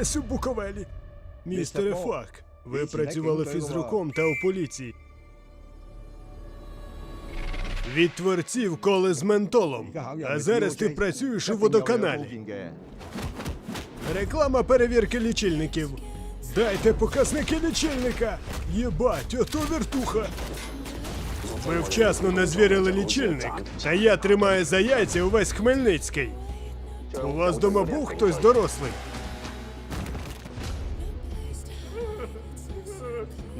десь у Буковелі. Містере Фак, ви працювали фізруком та у поліції. Від творців коли з ментолом. А зараз ти працюєш у водоканалі. Реклама перевірки лічильників. Дайте показники лічильника. Єбать, ото вертуха. Ви вчасно не звірили лічильник, а я тримаю за яйця увесь Хмельницький. У вас дома був хтось дорослий?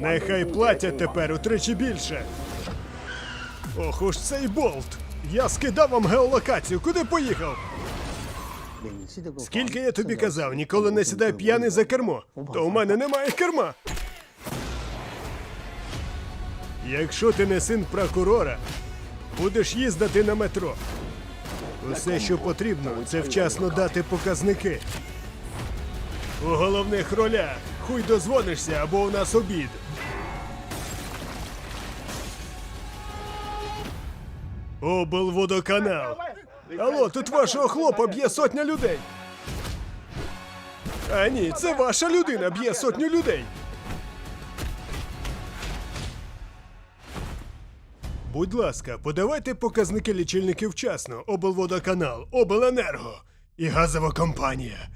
Нехай платять тепер утричі більше. Ох уж цей болт. Я скидав вам геолокацію. Куди поїхав? Скільки я тобі казав, ніколи не сідай п'яний за кермо. То у мене немає керма. Якщо ти не син прокурора, будеш їздити на метро. Усе, що потрібно, це вчасно дати показники. У головних ролях хуй дозвонишся або у нас обід. Облводоканал. Алло, тут вашого хлопа б'є сотня людей. А ні, це ваша людина б'є сотню людей. Будь ласка, подавайте показники лічильників вчасно. Облводоканал, Обленерго і газова компанія.